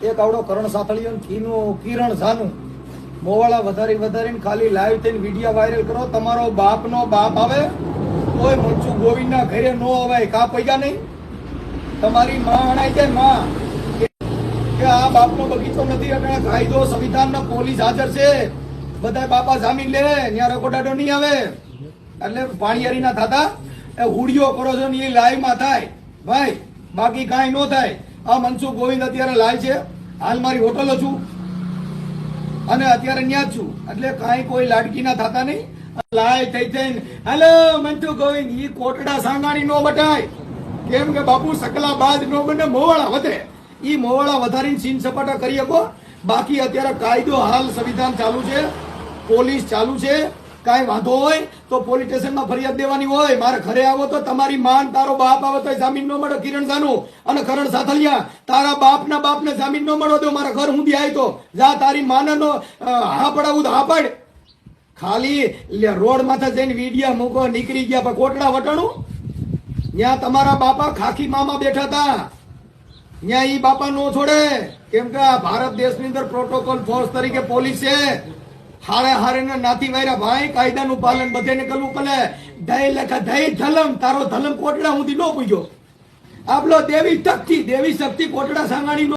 એક આવડો કરણ સાથળીઓ કીનું કિરણ ઝાનું મોવાળા વધારી વધારીને ખાલી લાઈવ થઈને વીડિયો વાયરલ કરો. તમારો બાપનો બાપ આવે કોઈ મનસુ ગોવિંદના ઘરે નો અવાય, કા પૈયા નહીં? તમારી માં અણાઈ જાય માં. કે આ બાપનો બગીચો નથી એટલે કાયદો સંવિધાન પોલીસ હાજર છે. બધા બાપા જામીન લે ત્યાં રકોટાડો નહીં આવે. એટલે પાણીયારી ના થતા એ હુડિયો કરો છો ને એ લાઈવમાં થાય. ભાઈ, બાકી કાંઈ નો થાય. આ મનસુખ ગોવિંદ અત્યારે લાય છે. હાલ મારી હોટલો છું. અને અત્યારે જ છું. એટલે કાંઈ કોઈ લાડકી ના થતા નહીં. લાય થઈ જઈને. હેલો મંતુ ગોવિંદ, ઈ કોટડા સાંગાણી નો બટાય કેમ કે બાપુ સકલા બાદ નો બને, મોવાળા વધે. ઈ મોવાળા વધારીને સીન સપાટા કરી શકો. બાકી અત્યારે કાયદો હાલ સંવિધાન ચાલુ છે. પોલીસ ચાલુ છે. કાંઈ વાંધો હોય તો પોલીસ સ્ટેશનમાં ફરિયાદ દેવાની હોય. મારે ઘરે આવો તો તમારી માન, તારો બાપ આવે તો જામીન ન મળે, કિરણ સાનું. અને કરણ સાથલિયા, તારા બાપના બાપને જામીન ન મળો દો મારા ઘર સુધી આવી તો. જા, તારી માને નો હા પડાવું તો હા પડ. ખાલી રોડ માથે જઈને વિડિયા મૂકો, નીકળી ગયા પણ કોટડા વટાણું? ત્યાં તમારા બાપા ખાખી મામા બેઠા હતા. ત્યાં એ બાપા નો છોડે. કેમ કે આ ભારત દેશની અંદર પ્રોટોકોલ ફોર્સ તરીકે પોલીસ છે. હારે હારે ને નાથી વાયરા ભાઈ, કાયદાનું પાલન બધાને કરવું પડે. દય લખા દય ધલમ, તારો ધલમ કોટડા સુધી નો પૂજ્યો. આપલો દેવી શક્તિ દેવી શક્તિ કોટડા સાંગાણી